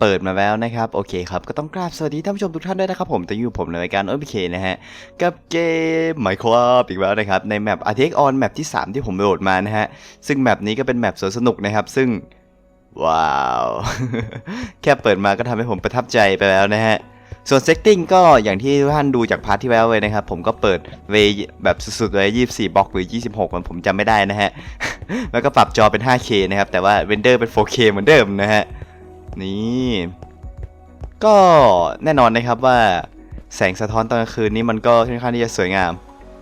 เปิดมาแล้วนะครับ โอเคครับ ก็ต้องกราบสวัสดีท่านผู้ชมทุกท่านด้วยนะครับผมแต่อยู่ผมในรายการโอเคนะฮะ กับเกม Minecraft อีกแล้วนะครับ ในแมป RTX on แมปที่ 3 ที่ผมโหลดมานะฮะ ซึ่งแมปนี้ก็เป็นแมปสนสนุกนะครับ ซึ่ง ว้าว แค่เปิดมาก็ทำให้ผมประทับใจไปแล้วนะฮะส่วนเซตติ้งก็อย่างที่ทุกท่านดูจากพาร์ทที่แล้วเลยนะครับ ผมก็เปิดเวแบบสุดๆเลย 24 บล็อกหรือ 26 มันผมจำไม่ได้นะฮะ แล้วก็ปรับจอเป็น 5K นะครับ แต่ว่าเรนเดอร์เป็น 4K เหมือนเดิมนะฮะ นี่ ก็แน่นอนนะครับว่าแสงสะท้อนตอนกลางคืนนี้มันก็ค่อนข้างที่จะสวยงาม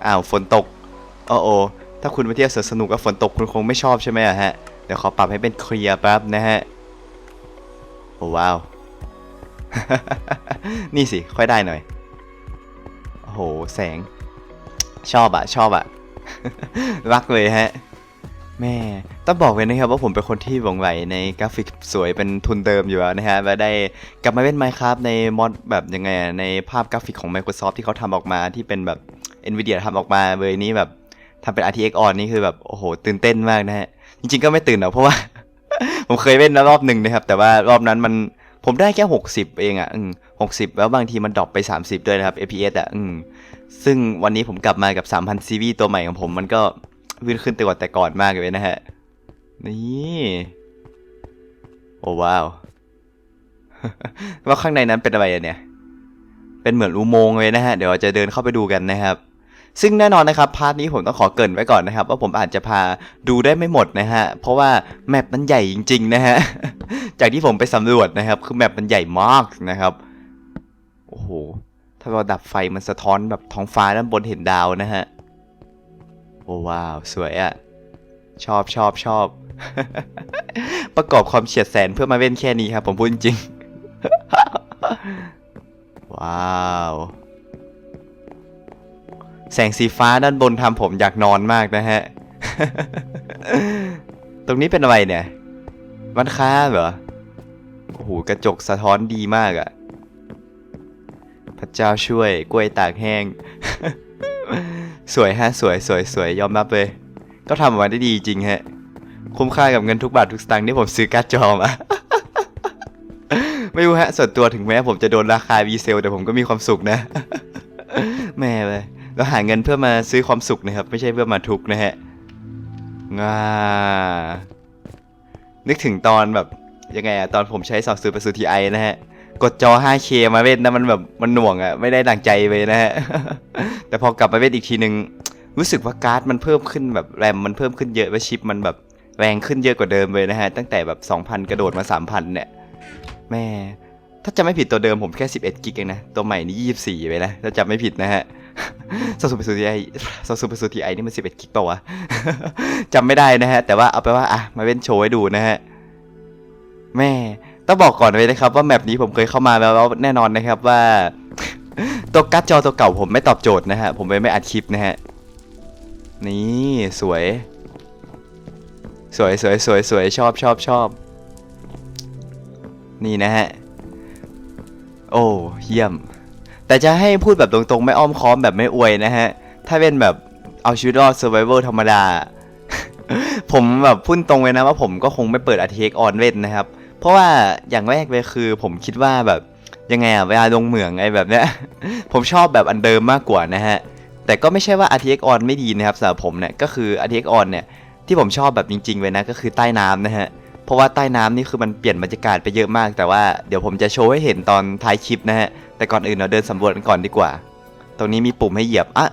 อ้าวฝนตกโอ้โอถ้าคุณไปเที่ยวสวนสนุกกับฝนตกคุณคงไม่ชอบใช่ไหมฮะ เดี๋ยวขอปรับให้เป็นเคลียร์แป๊บนะฮะ โอ้ว้าว นี่สิ ค่อยได้หน่อย โอ้โห แสง ชอบอะชอบอะรักเลยฮะ แม่ต้องบอกเลยนะครับว่าผมเป็นคนที่หลงไหลในกราฟิกสวยเป็นทุนเดิมอยู่แล้วนะฮะและได้กลับมาเล่น Minecraft ในมอดแบบยังไงอะในภาพกราฟิกของ Microsoft ที่เขาทำออกมาที่เป็นแบบ Nvidia ทำออกมาเลยนี้แบบทำเป็น RTX on นี่คือแบบโอ้โหตื่นเต้นมากนะฮะ จริงๆก็ไม่ตื่นหรอกเพราะว่า ผมเคยเล่นแล้วรอบหนึ่งนะครับ แต่ว่ารอบนั้นมันผมได้แค่ 60 เองอะอืม60แล้วบางทีมันดรอปไป 30 ด้วยนะครับ FPS อะอืมซึ่งวันนี้ผมกลับมากับ 3,000 CV ตัวใหม่ของผมมันก็ วิ่งขึ้นแต่กว่าแต่ก่อนมากเลยนะฮะ นี่ โอ้ว้าว ว่าข้างในนั้นเป็นอะไรเนี่ย เป็นเหมือนอุโมงค์เลยนะฮะ เดี๋ยวจะเดินเข้าไปดูกันนะครับซึ่งแน่นอนนะครับพาร์ทนี้ผมต้องขอเกินไว้ก่อนนะครับ ว่าผมอาจจะพาดูได้ไม่หมดนะฮะเพราะว่าแมปมันใหญ่จริง ๆ นะฮะจากที่ผมไปสำรวจนะครับ คือแมปมันใหญ่มากนะครับโอ้โหถ้าเราดับไฟมันสะท้อนแบบท้องฟ้าด้านบนเห็นดาวนะฮะ อ้ว้าว สวยอะชอบชอบชอบ ประกอบความเฉียดแสนเพื่อมาเล่นแค่นี้ครับ ผมพูดจริง ว้าว แสงสีฟ้าด้านบนทำผมอยากนอนมากนะฮะ ตรงนี้เป็นอะไรเนี่ยร้านค้าเหรอ โอ้โห กระจกสะท้อนดีมากอะ พระเจ้าช่วยกล้วยตากแห้ง สวยฮะสวยสวยสวยยอมรับเลย ก็ทำออกมาได้ดีจริงฮะ คุ้มค่ากับเงินทุกบาททุกสตางค์ที่ผมซื้อการ์ดจอมา ไม่รู้ฮะส่วนตัวถึงแม้ผมจะโดนราคาวีเซลแต่ผมก็มีความสุขนะ แม่เลยเราหาเงินเพื่อมาซื้อความสุขนะครับ ไม่ใช่เพื่อมาทุกข์นะฮะงานึกถึงตอนแบบยังไงอะตอนผมใช้สองสูตรไปสู่ทีไอนะฮะ กดจอ 5K มาเว้นนะมันแบบมันหน่วงอะไม่ได้ดังใจเลยนะฮะ แต่พอกลับมาเว้นอีกทีนึง รู้สึกว่าการ์ดมันเพิ่มขึ้นแบบแรมมันเพิ่มขึ้นเยอะว่าชิปมันแบบแรงขึ้นเยอะกว่าเดิมเลยนะฮะ ตั้งแต่แบบ 2,000 กระโดดมา 3,000 เนี่ยแม่ถ้าจะไม่ผิดตัวเดิมผมแค่ 11 กิกเองนะ ตัวใหม่นี่ 24 ไปนะถ้าจำไม่ผิดนะฮะซาซูเปอร์ซูทีไอซาซูเปอร์ซูทีไอนี่มัน 11 กิกเปล่าวะจำไม่ได้นะฮะ แต่ว่าเอาไปว่าอะมาเว้นโชว์ให้ดูนะฮะแม่ ต้องบอกก่อนเลยนะครับว่าแมปนี้ผมเคยเข้ามาแล้วแน่นอนนะครับว่า ตัวการ์ดจอตัวเก่าผมไม่ตอบโจทย์นะฮะผมเลยไม่อัดคลิปนะฮะนี่สวย สวยสวยสวยสวยชอบชอบชอบนี่นะฮะ โอ้เยี่ยม แต่จะให้พูดแบบตรงๆ ไม่อ้อมค้อมแบบไม่อวยนะฮะ ถ้าเป็นแบบเอาชีวิตรอด survival ธรรมดา ผมแบบพูดตรงเลยนะว่าผมก็คงไม่เปิด RTX on เล่นนะครับ เพราะว่าอย่างแรกเลยคือ ผมคิดว่าแบบยังไงอะเวลาลงเหมืองไอ้แบบเนี้ย ผมชอบแบบอันเดิมมากกว่านะฮะ แต่ก็ไม่ใช่ว่า RTX on ไม่ดีนะครับสำหรับผมเนี่ยก็คือ RTX on เนี่ยที่ผมชอบแบบจริงๆเลยนะก็คือใต้น้ำนะฮะเพราะว่าใต้น้ำนี่คือมันเปลี่ยนบรรยากาศไปเยอะมาก แต่ว่าเดี๋ยวผมจะโชว์ให้เห็นตอนท้ายคลิปนะฮะแต่ก่อนอื่นเราเดินสำรวจกันก่อนดีกว่า ตรงนี้มีปุ่มให้เหยียบอะ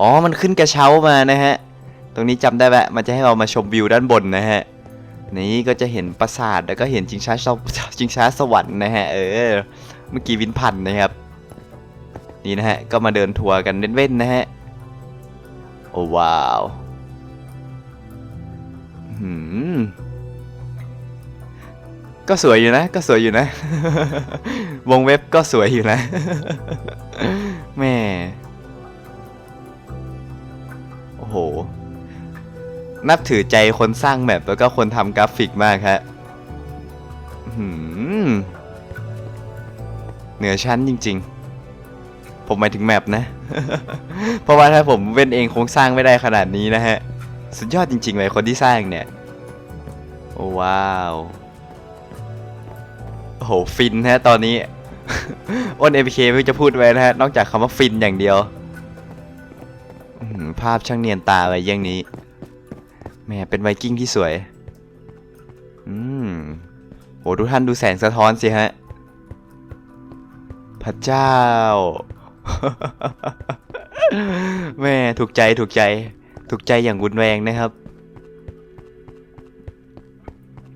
อ๋อมันขึ้นกระเช้ามานะฮะตรงนี้จำได้แหละมันจะให้เรามาชมวิวด้านบนนะฮะ นี่ก็จะเห็นปราสาทแล้วก็เห็นจิงช้าสวจิงช้าสวรรค์นะฮะเออเมื่อกี้วินพันนะครับนี่นะฮะก็มาเดินทัวร์กันเล่นๆนะฮะโอ้ว้าวหืมก็สวยอยู่นะก็สวยอยู่นะ วงเว็บก็สวยอยู่นะแม่โอ้โห นับถือใจคนสร้างแมปแล้วก็คนทำกราฟิกมากฮะหเหนือชั้นจริง ๆ ผมหมายถึงแมปนะ เพราะว่าถ้าผมเว้นเองคงสร้างไม่ได้ขนาดนี้นะฮะ สุดยอดจริงๆเลยคนที่สร้างเนี่ย โอ้ว้าว โอ้หฟินฮะ ตอนนี้อ้นเอพีเคไม่จะพูดไว้นะฮะ นอกจากคำว่าฟินอย่างเดียว ภาพช่างเนียนตาไปอย่างนี้ แม่เป็นไวกิ้งที่สวย อืมโหทุกท่านดูแสงสะท้อนสิฮะ พระเจ้า แม่ถูกใจถูกใจ ถูกใจอย่างรุนแรงนะครับ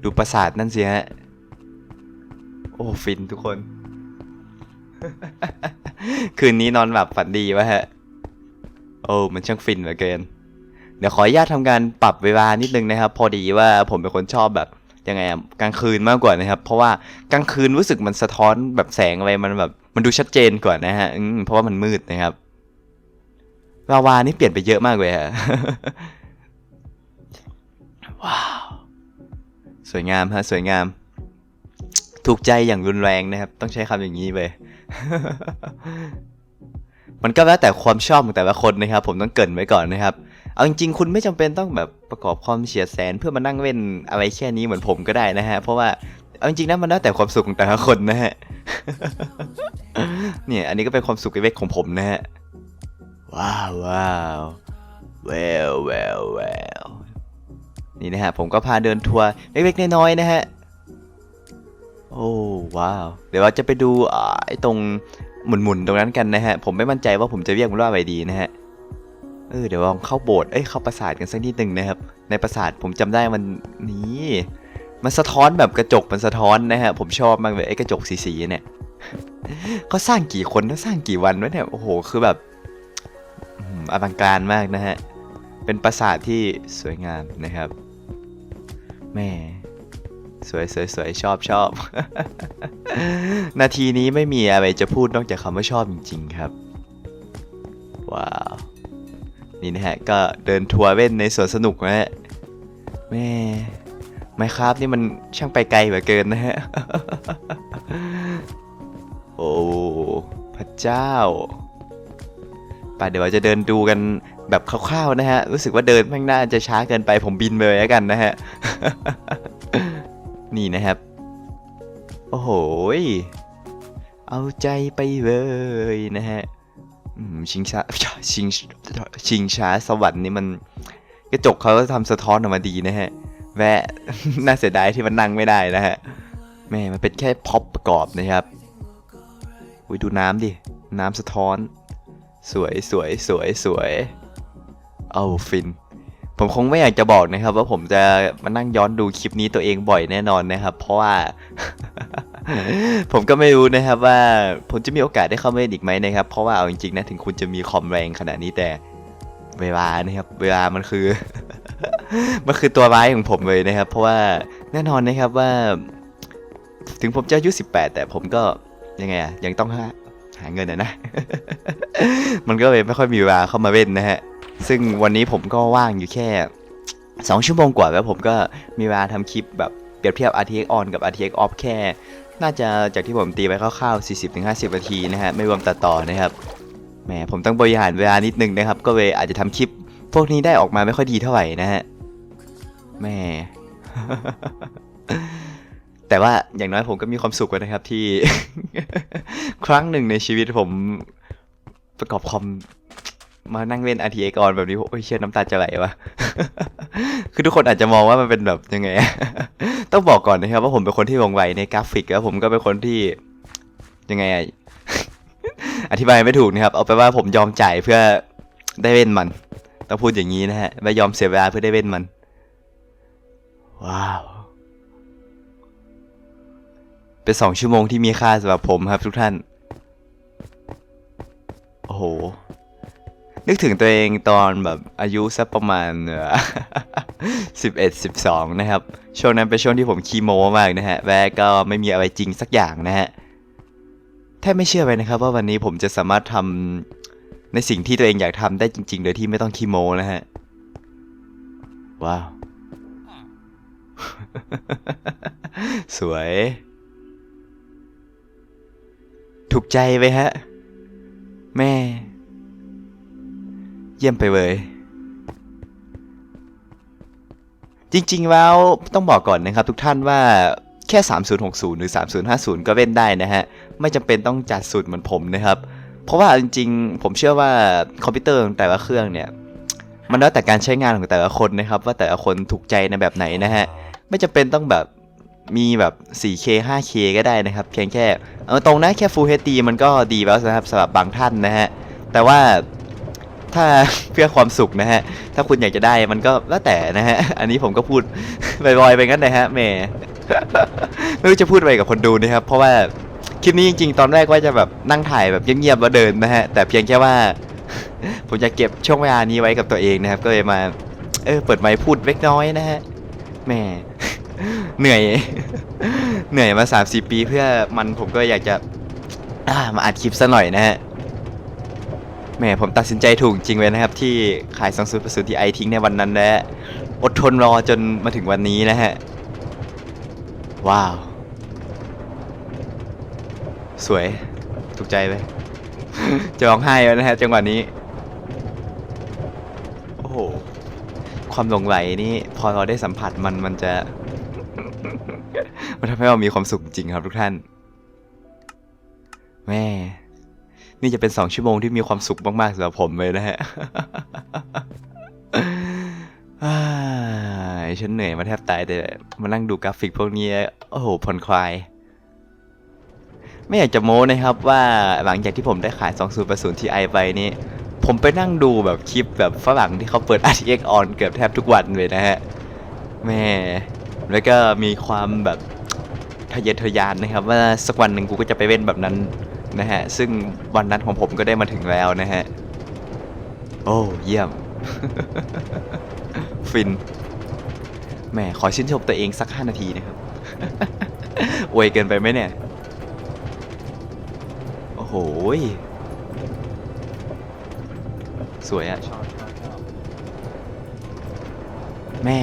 ดูปราสาทนั่นสิฮะ โอ้ฟินทุกคน คืนนี้นอนหลับฝันดีวะฮะ โอ้มันช่างฟินเหลือเกิน เดี๋ยวขออนุญาตทำการปรับเวลานิดนึงนะครับ พอดีว่าผมเป็นคนชอบแบบยังไงอะกลางคืนมากกว่านะครับ เพราะว่ากลางคืนรู้สึกมันสะท้อนแบบแสงอะไรมันแบบมันดูชัดเจนกว่านะฮะเพราะว่ามันมืดนะครับลาวานี่เปลี่ยนไปเยอะมากเลยฮะว้าวสวยงามฮะสวยงาม ถูกใจอย่างรุนแรงนะครับ ต้องใช้คำอย่างนี้เลยมันก็แล้วแต่ความชอบของแต่ละคนนะครับ ผมต้องเกินไว้ก่อนนะครับ เอาจริงๆ คุณไม่จำเป็นต้องแบบประกอบความเฉียดแสนเพื่อมานั่งเล่นอะไรแค่นี้เหมือนผมก็ได้นะฮะ เพราะว่าเอาจริงๆนะมันแล้วแต่ความสุขของแต่ละคนนะฮะ เนี่ย อันนี้ก็เป็นความสุขเล็กของผมนะฮะ ว้าวว้าวเวลเวลเวลนี่นะฮะ ผมก็พาเดินทัวร์เล็กๆน้อยๆนะฮะ โอ้ว้าว เดี๋ยวเราจะไปดูอ่าไอ้ตรงหมุนๆตรงนั้นกันนะฮะ ผมไม่มั่นใจว่าผมจะเรียกมันว่าอะไรดีนะฮะ เออเดี๋ยวลองเข้าโบสถ์เอ้ยเข้าปราสาทกันสักนิดหนึ่งนะครับ ในปราสาทผมจำได้มันนี่มันสะท้อนแบบกระจกมันสะท้อนนะฮะผมชอบมากเลยไอ้กระจกสีๆเนี่ยเขาสร้างกี่คนแล้วสร้างกี่วันวะเนี่ยโอ้โหคือแบบอืมอลังการมากนะฮะเป็นปราสาทที่สวยงามนะครับแม่สวยสวยสวยชอบชอบ นาทีนี้ไม่มีอะไรจะพูดนอกจากคำว่าชอบจริง ๆ ครับ ว้าว นี่นะฮะ ก็เดินทัวร์เล่นในสวนสนุกนะฮะแม่ไมครับนี่มันช่างไปไกลเหลือเกินนะฮะ โอ้พระเจ้าไป่ะเดี๋ยวเราจะเดินดูกันแบบคร่าวๆนะฮะ รู้สึกว่าเดินข้างหน้าจะช้าเกินไปผมบินไปเลยแล้วกันนะฮะ นี่นะครับ โอ้โห เอาใจไปเลยนะฮะ ชิงช้าชิงชิงช้าสวรรค์นี่มัน กระจกเขาทำสะท้อนออกมาดีนะฮะ แวะน่าเสียดายที่มันนั่งไม่ได้นะฮะแม่มันเป็นแค่พ็อปประกอบนะครับอุ้ยดูน้ำดิ น้ำสะท้อน สวยสวยสวยสวยเอาฟิน ผมคงไม่อยากจะบอกนะครับ ว่าผมจะมานั่งย้อนดูคลิปนี้ตัวเองบ่อยแน่นอนนะครับ เพราะว่า ผมก็ไม่รู้นะครับว่าผมจะมีโอกาสได้เข้ามาเล่นอีกไหมนะครับ เพราะว่าเอาจริงๆนะถึงคุณจะมีคอมแรงขนาดนี้แต่เวลานะครับ เวลามันคือ มันคือตัวร้ายของผมเลยนะครับ เพราะว่าแน่นอนนะครับว่า ถึงผมจะอายุ18 แต่ผมก็ยังไงอะยังต้องหาหาเงินอะนะ มันก็เลยไม่ค่อยมีเวลาเข้ามาเล่นนะฮะ ซึ่งวันนี้ผมก็ว่างอยู่แค่2ชั่วโมงกว่าแล้วผมก็มีเวลาทำคลิปแบบเปรียบเทียบ RTX on กับ RTX off แค่ น่าจะจากที่ผมตีไปคร่าวๆ 40-50 นาทีนะฮะไม่รวมตัดต่อนะครับแหมผมต้องบริหารเวลานิดนึงนะครับ ก็เลยอาจจะทำคลิป พวกนี้ได้ออกมาไม่ค่อยดีเท่าไหร่นะฮะแหม่แต่ว่าอย่างน้อยผมก็มีความสุขนะครับที่ ครั้งหนึ่งในชีวิตผมประกอบคอม มานั่งเล่น RTA ก่อนแบบนี้โอ้ยเชื่อน้ำตาจะไหลวะ คือทุกคนอาจจะมองว่ามันเป็นแบบยังไง ต้องบอกก่อนนะครับว่าผมเป็นคนที่วงไวในกราฟิกแล้วผมก็เป็นคนที่ยังไงอะอธิบายไม่ถูกนะครับ เอาไปว่าผมยอมจ่ายเพื่อได้เล่นมัน ต้องพูดอย่างนี้นะฮะไม่ยอมเสียเวลาเพื่อได้เล่นมัน ว้าว เป็นสองชั่วโมงที่มีค่าสำหรับผมครับทุกท่าน โอ้โห นึกถึงตัวเองตอนแบบอายุสักประมาณสิบเอ็ดสิบสองนะครับ ช่วงนั้นเป็นช่วงที่ผมคีโมมากนะฮะและก็ไม่มีอะไรจริงสักอย่างนะฮะแทบไม่เชื่อไปนะครับ ว่าวันนี้ผมจะสามารถทำในสิ่งที่ตัวเองอยากทำได้จริง ๆ โดยที่ไม่ต้องคีโมนะฮะ ว้าว สวย ถูกใจไหมฮะ แม่ ยี่ยมไปเลย จริงๆแล้วต้องบอกก่อนนะครับทุกท่านว่าแค่ 3060 หรือ 3050 ก็เล่นได้นะฮะ ไม่จำเป็นต้องจัดสูตรเหมือนผมนะครับ เพราะว่าจริงๆ ผมเชื่อว่าคอมพิวเตอร์ของแต่ละเครื่องเนี่ย มันแล้วแต่การใช้งานของแต่ละคนนะครับ ว่าแต่ละคนถูกใจในแบบไหนนะฮะ ไม่จำเป็นต้องแบบมีแบบ 4K 5K ก็ได้นะครับเพียงแค่ เอาตรงนะแค่ Full HD มันก็ดีแล้วนะครับสำหรับบางท่านนะฮะ แต่ว่า ถ้าเพื่อความสุขนะฮะ ถ้าคุณอยากจะได้มันก็แล้วแต่นะฮะ อันนี้ผมก็พูดลอยๆไปงั้นนะฮะแม่ไม่รู้จะพูดอะไรกับคนดูนะครับ เพราะว่าคลิปนี้จริงๆ ตอนแรกว่าจะแบบนั่งถ่ายแบบเงียบๆแล้วเดินนะฮะ แต่เพียงแค่ว่า ผมจะเก็บช่วงเวลานี้ไว้กับตัวเองนะครับ ก็เลยมา เออ เปิดไมค์พูดเล็กน้อยนะฮะแม่เหนื่อย เหนื่อยมาสามสี่ปีเพื่อมันผมก็อยากจะมาอัดคลิปซะหน่อยนะฮะ แหม่ผมตัดสินใจถูกจริงเลยนะครับ ที่ขาย2 0 0 Ti ทิ้งในวันนั้นและอดทนรอจนมาถึงวันนี้นะฮะ ว้าว สวย ถูกใจเลย จะร้องไห้แล้วนะฮะจังหวะนี้ โอ้โห ความหลงไหลนี่ พอเราได้สัมผัสมันมันจะ มันทำให้เรามีความสุขจริงครับทุกท่าน แม่ นี่จะเป็นสองชั่วโมงที่มีความสุขมากๆสำหรับผมเลยนะฮะฉันเหนื่อยมาแทบตายแต่มานั่งดูกราฟิกพวกนี้โอ้โหผ่อนคลาย ไม่อยากจะโม้นะครับว่าหลังจากที่ผมได้ขาย 2080 Ti ไปนี่ ผมไปนั่งดูแบบคลิปแบบฝรั่งที่เขาเปิด RTX on เกือบแทบทุกวันเลยนะฮะแม่แล้วก็มีความแบบทะเยอทะยานนะครับ ว่าสักวันหนึ่งกูก็จะไปเล่นแบบนั้น นะฮะ ซึ่งวันนั้นของผมก็ได้มาถึงแล้วนะฮะ โอ้เยี่ยม ฟินแหมขอชื่นชมตัวเองสัก 5 นาทีนะครับอวยเกินไปไหมเนี่ย โอ้โห สวยอะแม่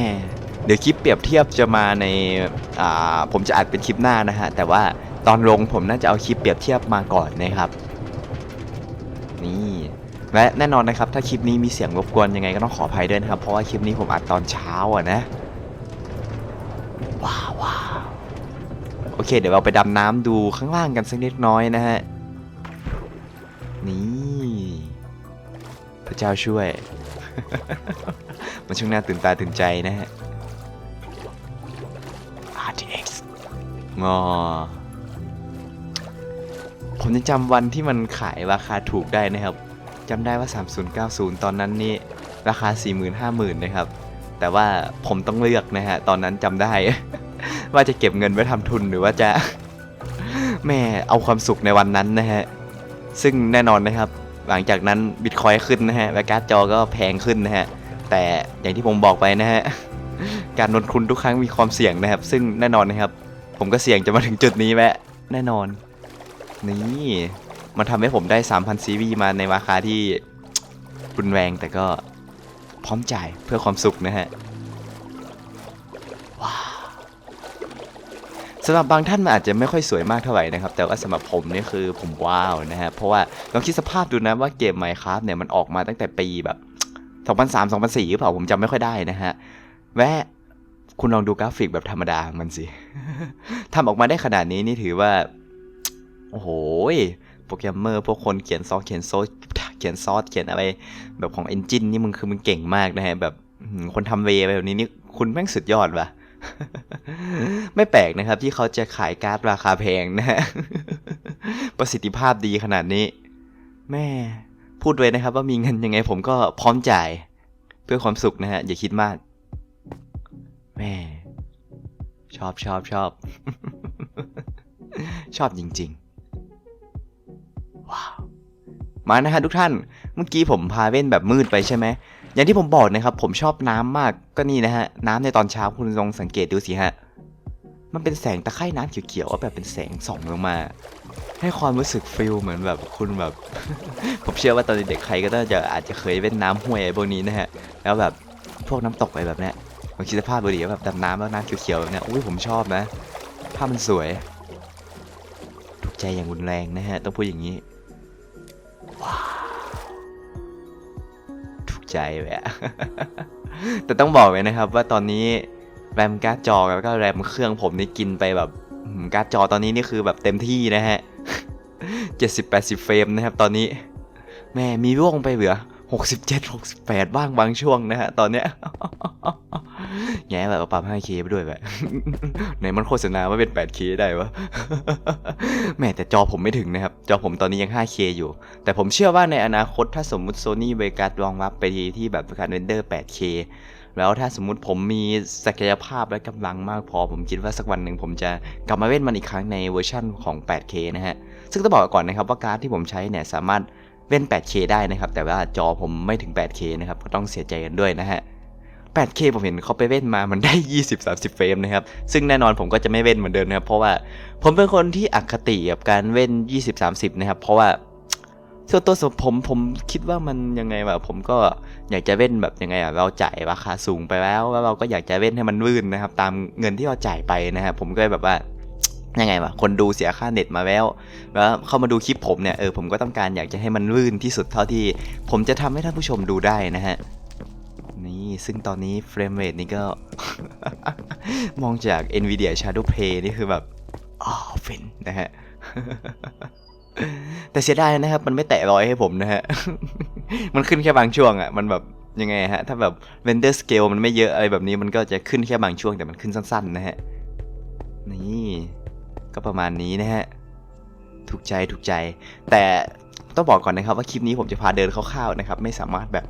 เดี๋ยวคลิปเปรียบเทียบจะมาใน อ่า ผมจะอัดเป็นคลิปหน้านะฮะ แต่ว่า ตอนลงผมน่าจะเอาคลิปเปรียบเทียบมาก่อนนะครับ นี่และแน่นอนนะครับ ถ้าคลิปนี้มีเสียงรบกวนยังไงก็ต้องขออภัยด้วยนะครับ เพราะว่าคลิปนี้ผมอัดตอนเช้าอะนะว้าวว้าวโอเค เดี๋ยวเราไปดำน้ำดูข้างล่างกันสักเล็กน้อยนะฮะ นี่พระเจ้าช่วย มันช่างน่าตื่นตาตื่นใจนะฮะ RTX งอ ผมยังจำวันที่มันขายราคาถูกได้นะครับจำได้ว่า 3090 ตอนนั้นนี่ราคา 40,000 50,000นะครับ แต่ว่าผมต้องเลือกนะฮะ ตอนนั้นจำได้ ว่าจะเก็บเงินไว้ทำทุนหรือว่าจะ แม่เอาความสุขในวันนั้นนะฮะ ซึ่งแน่นอนนะครับ หลังจากนั้นบิตคอยขึ้นนะฮะและการ์ดจอก็แพงขึ้นนะฮะ แต่อย่างที่ผมบอกไปนะฮะ การลงทุนทุกครั้งมีความเสี่ยงนะครับ ซึ่งแน่นอนนะครับ ผมก็เสี่ยงจะมาถึงจุดนี้แหละแน่นอน นี่มันทำให้ผมได้ 3,000 ซีรีมาในราคาที่รุนแรงแต่ก็พร้อมจ่ายเพื่อความสุขนะฮะว้าสำหรับบางท่านมันอาจจะไม่ค่อยสวยมากเท่าไหร่นะครับ แต่ว่าสำหรับผมนี่คือผมว้าวนะฮะ เพราะว่าลองคิดสภาพดูนะว่าเกม Minecraft เนี่ยมันออกมาตั้งแต่ปีแบบ 2003 2004หรือเปล่าผมจำไม่ค่อยได้นะฮะแวะคุณลองดูกราฟิกแบบธรรมดามันสิทำออกมาได้ขนาดนี้นี่ถือว่า โอ้โหโปรแกรมเมอร์พวกคนเขียนซอสเขียนโซสเขียนซอสเขียนอะไร แบบของเอนจินนี่มึงคือมึงเก่งมากนะฮะแบบคนทำเวยแบบนี้นี่คุณแม่งสุดยอดว่ะไม่แปลกนะครับ ที่เขาจะขายการ์ดราคาแพงนะฮะประสิทธิภาพดีขนาดนี้ แม่พูดไว้นะครับ ว่ามีเงินยังไงผมก็พร้อมจ่าย เพื่อความสุขนะฮะ อย่าคิดมาก แม่ ชอบชอบชอบ ชอบจริง ๆ มานะฮะทุกท่าน เมื่อกี้ผมพาเล่นแบบมืดไปใช่ไหม อย่างที่ผมบอกนะครับ ผมชอบน้ำมาก ก็นี่นะฮะ น้ำในตอนเช้าคุณลองสังเกตดูสิฮะ มันเป็นแสงตะไคร่น้ำเขียวๆว่าแบบเป็นแสงส่องลงมา ให้ความรู้สึกฟิลเหมือนแบบคุณแบบ ผมเชื่อว่าตอนเด็กๆใครก็น่าจะอาจจะเคยเล่นน้ำห้วยไอ้พวกนี้นะฮะ แล้วแบบพวกน้ำตกอะไรแบบเนี้ยลองคิดสภาพดูดิว่าแบบดำน้ำแล้วน้ำเขียวๆแบบเนี้ย อุ้ยผมชอบนะ ภาพมันสวย ถูกใจอย่างรุนแรงนะฮะ ต้องพูดอย่างนี้ ใจแหละแต่ต้องบอกไว้นะครับ ว่าตอนนี้แรมการ์ดจอแล้วก็แรมเครื่องผมนี่กินไปแบบการ์ดจอตอนนี้นี่คือแบบเต็มที่นะฮะ70-80เฟรมนะครับตอนนี้แม่มีร่วงไปเหลือ 67 68 บ้างบางช่วงนะฮะ ตอนเนี้ย แง่แบบว่าปรับ 5K ไปด้วยแบบไหนมันโฆษณาว่าเป็น 8K ได้วะแม่แต่จอผมไม่ถึงนะครับ จอผมตอนนี้ยัง 5K อยู่ แต่ผมเชื่อว่าในอนาคตถ้าสมมุติ Sony Vegas รองรับไปที่แบบการเรนเดอร์ 8K แล้วถ้าสมมุติผมมีศักยภาพและกำลังมากพอ ผมคิดว่าสักวันหนึ่งผมจะกลับมาเล่นมันอีกครั้งในเวอร์ชั่นของ 8K นะฮะ ซึ่งต้องบอกก่อนนะครับว่าการ์ดที่ผมใช้เนี่ยสามารถ เล่น 8K ได้นะครับ แต่ว่าจอผมไม่ถึง 8K นะครับ ก็ต้องเสียใจกันด้วยนะฮะ 8K ผมเห็นเขาไปเล่นมามันได้ 20-30 เฟรมนะครับ ซึ่งแน่นอนผมก็จะไม่เล่นเหมือนเดิมนะครับ เพราะว่าผมเป็นคนที่อคติกับการเล่น 20-30 นะครับ เพราะว่าส่วนตัวผมผมคิดว่ามันยังไงแบบผมก็อยากจะเล่นแบบยังไงอะเราจ่ายราคาสูงไปแล้วแล้วเราก็อยากจะเล่นให้มันลื่นนะครับ ตามเงินที่เราจ่ายไปนะครับผมก็แบบว่า ยังไงวะคนดูเสียค่าเน็ตมาแล้ว แล้วเข้ามาดูคลิปผมเนี่ยเออผมก็ต้องการอยากจะให้มันลื่นที่สุดเท่าที่ ผมจะทำให้ท่านผู้ชมดูได้นะฮะนี่ซึ่งตอนนี้เฟรมเรทนี่ก็ มองจาก Nvidia Shadow Play นี่คือแบบอ๋อฟินนะฮะแต่เสียดายนะครับ มันไม่แตะร้อยให้ผมนะฮะ มันขึ้นแค่บางช่วงอะ่ะ มันแบบยังไงฮะ ถ้าแบบ render scale มันไม่เยอะอะไรแบบนี้มันก็จะขึ้นแค่บางช่วงแต่มันขึ้นสั้นๆนะฮะ นี่ ก็ประมาณนี้นะฮะ ถูกใจถูกใจ แต่ต้องบอกก่อนนะครับว่าคลิปนี้ผมจะพาเดินคร่าวๆนะครับ ไม่สามารถแบบ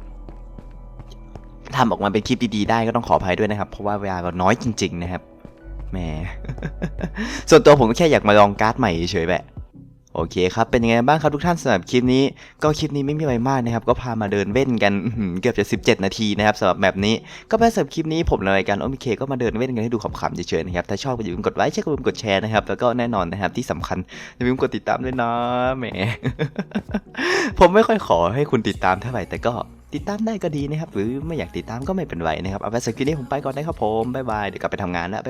ทำออกมาเป็นคลิปดีๆได้ก็ต้องขออภัยด้วยนะครับ เพราะว่าเวลาเราน้อยจริง ๆ นะครับแหมส่วนตัวผมก็แค่อยากมาลองการ์ดใหม่เฉยๆแบบ โอเคครับ เป็นยังไงบ้างครับทุกท่านสำหรับคลิปนี้ ก็คลิปนี้ไม่มีอะไรมากนะครับ ก็พามาเดินเว้นกันเกือบจะ 17 นาทีนะครับสำหรับแบบนี้ ก็เป็นสำหรับคลิปนี้ผมในรายการโอมิเคก็มาเดินเว้นกันให้ดูขำๆเฉยๆนะครับ ถ้าชอบก็อย่าลืมกดไลค์ใช่ก็อย่าลืมกดแชร์นะครับ แล้วก็แน่นอนนะครับที่สำคัญอย่าลืมกดติดตามด้วยนะแหม ผมไม่ค่อยขอให้คุณติดตามเท่าไหร่แต่ก็ติดตามได้ก็ดีนะครับ หรือไม่อยากติดตามก็ไม่เป็นไรนะครับ เอาไปสำหรับคลิปนี้ผมไปก่อนนะครับผม บ๊ายบาย เดี๋ยวกลับไปทำงานแล้วบ๊าย